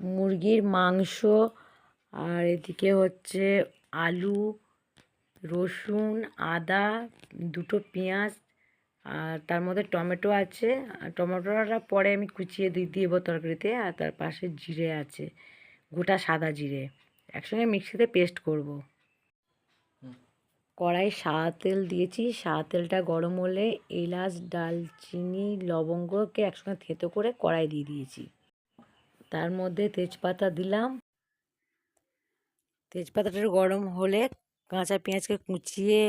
মুরগির মাংস আর এদিকে হচ্ছে আলু রসুন আদা দুটো পেঁয়াজ আর তার মধ্যে টমেটো আছে। আর টমেটোটা পরে আমি কুচিয়ে দিয়ে দেবো তরকারিতে আর তার পাশে জিরে আছে গোটা সাদা জিরে। একসঙ্গে মিক্সিতে পেস্ট করব। কড়াই সাদা তেল দিয়েছি। সাদা তেলটা গরম হলে এলাচ ডালচিনি লবঙ্গকে একসঙ্গে থেতো করে কড়াই দিয়ে দিয়েছি। তার মধ্যে তেজপাতা দিলাম। তেজপাতাটা গরম হলে কাঁচা পেঁয়াজকে কুচিয়ে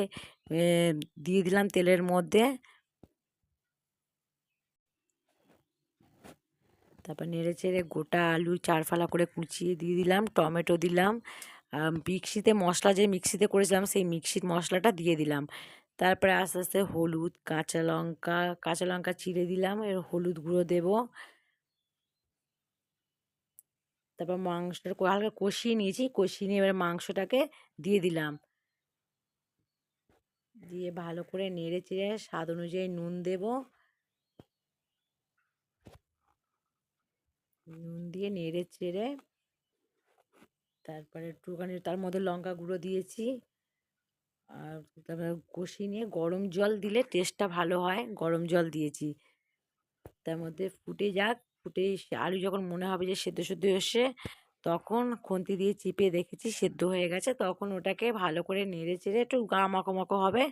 দিয়ে দিলাম তেলের মধ্যে। তারপর নেড়ে চেড়ে গোটা আলু চার ফালা করে কুচিয়ে দিয়ে দিলাম, টমেটো দিলাম মিক্সিতে মশলা যে মিক্সিতে করেছিলাম সেই মিক্সির মশলাটা দিয়ে দিলাম। তারপরে আস্তে আস্তে হলুদ, কাঁচা লঙ্কা কাঁচা লঙ্কা চিড়ে দিলাম, এর হলুদ গুঁড়ো দেবো। তারপর মাংসটা হালকা কষিয়ে নিয়েছি। কষিয়ে নিয়ে এবার মাংসটাকে দিয়ে দিলাম। দিয়ে ভালো করে নেড়ে চেড়ে স্বাদ অনুযায়ী নুন দেব। নুন দিয়ে নেড়ে চেড়ে তারপরে একটুখানি তার মধ্যে লঙ্কা গুঁড়ো দিয়েছি। আর তারপরে কষিয়ে নিয়ে গরম জল দিলে টেস্টটা ভালো হয়। গরম জল দিয়েছি। তার মধ্যে ফুটে যাক। ফুটে আলু যখন মনে হবে যে সেদ্ধ সেদ্ধ এসে তখন খুন্তি দিয়ে চিপে দেখেছি সেদ্ধ হয়ে গেছে। তখন ওটাকে ভালো করে নেড়ে চেড়ে একটু গা মাখো হবে,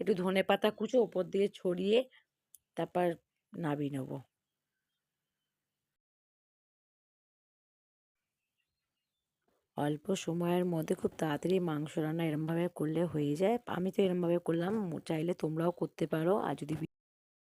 একটু ধনে পাতা কুচো ওপর দিয়ে ছড়িয়ে তারপর নামিয়ে নেব। অল্প সময়ের মধ্যে খুব তাড়াতাড়ি মাংস রান্না এরমভাবে করলে হয়ে যায়। আমি তো এরমভাবে করলাম, চাইলে তোমরাও করতে পারো। আর যদি